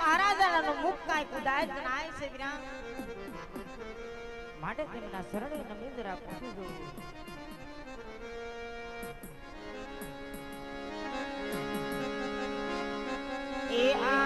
મહારાજાનો મુખ કાય ખુદાય જણાય છે વિરા. માટે તેમના શરણે નમિંદરા પૂછી જોઉં એ આ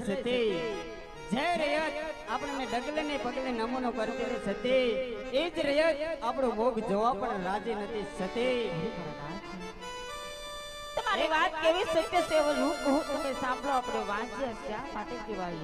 અરે સતી. જય રયત. આપણને ડગલે ને પગલે નમૂનો કરતી સતી. એ જ રયત આપણો ભોગ જોવા પણ રાજી નથી સતી. તમારી વાત કેવી સત્ય છે? હું કહું, તમે સાંભળો, આપણે વાંચ્યા શા માટે કહેવાય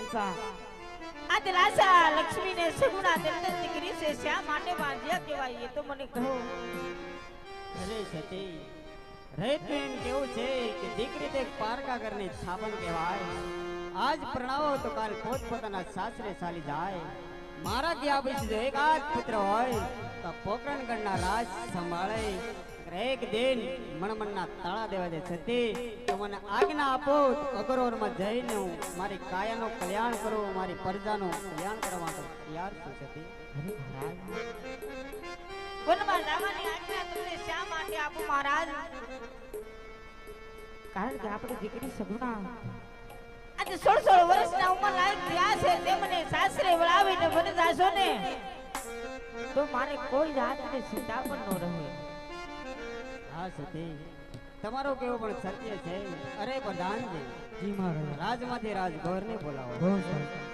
આ દિલાસા લક્ષ્મીને સગુણા દંડન દીકરી છે. શા માટે બાંધ્યા કહેવાય એ તો મને કહો. અરે સતી એમ કેવું છે કે દીકરી તે પારકા ઘરની સ્થાપન કહેવાય. આજ પ્રણાવો તો કાલ પોત પોતાના સાસરે ચાલી જાય. મારા ગયા પછી જો એકાદ પુત્ર હોય, તો પોકરણગઢના રાજ સંભાળે. એક દિન મણમણના તાળા દેવા દે છતી તો મને આજ્ઞા આપો અગરોરમાં જઈને હું મારી કાયાનું કલ્યાણ કરું મારી પ્રજાનું કલ્યાણ કરવા માટે તૈયાર છું છતી. વનમાં જવાની આજ્ઞા તમને શા માટે આપું મહારાજ? કારણ કે આપણી દીકરી સગુણા. આજે સોળ સોળ વર્ષના ઉંમર લાયક થયા છે તે મને સાસરે વળાવીને જાશો ને તો મારે કોઈ જાતની સીધા પણ ન રહે. હા હતી. તમારો કેવો પણ સત્ય છે. અરે પ્રધાનજી જી મહારાજ. રાજમાંથી રાજગોરને બોલાવો. બહુ સરસ